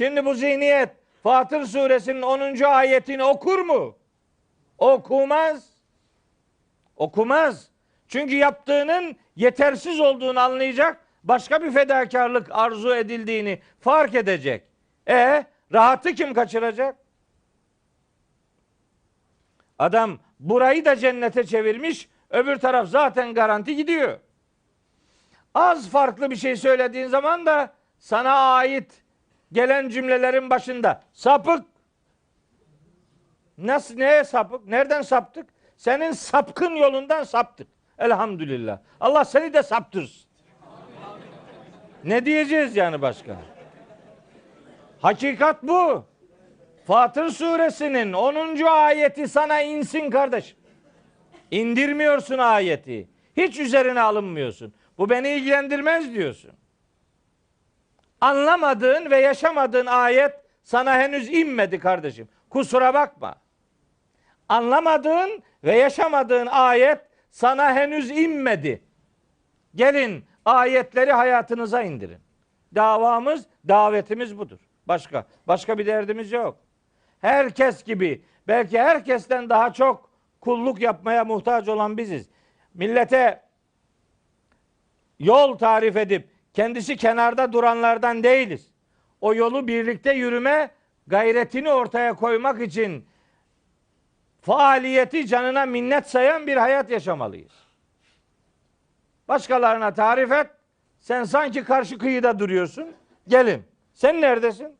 Şimdi bu zihniyet Fatır suresinin 10. ayetini okur mu? Okumaz. Okumaz. Çünkü yaptığının yetersiz olduğunu anlayacak. Başka bir fedakarlık arzu edildiğini fark edecek. E rahatı kim kaçıracak? Adam burayı da cennete çevirmiş. Öbür taraf zaten garanti gidiyor. Az farklı bir şey söylediğin zaman da sana ait gelen cümlelerin başında sapık. Nasıl neye sapık? Nereden saptık? Senin sapkın yolundan saptık. Elhamdülillah. Allah seni de saptırsın. Ne diyeceğiz yani başka? Hakikat bu. Fatır suresinin 10. ayeti sana insin kardeşim. İndirmiyorsun ayeti. Hiç üzerine alınmıyorsun. Bu beni ilgilendirmez diyorsun. Anlamadığın ve yaşamadığın ayet sana henüz inmedi kardeşim. Kusura bakma. Anlamadığın ve yaşamadığın ayet sana henüz inmedi. Gelin ayetleri hayatınıza indirin. Davamız, davetimiz budur. Başka başka bir derdimiz yok. Herkes gibi, belki herkesten daha çok kulluk yapmaya muhtaç olan biziz. Millete yol tarif edip kendisi kenarda duranlardan değiliz. O yolu birlikte yürüme gayretini ortaya koymak için faaliyeti canına minnet sayan bir hayat yaşamalıyız. Başkalarına tarif et. Sen sanki karşı kıyıda duruyorsun. Gelin. Sen neredesin?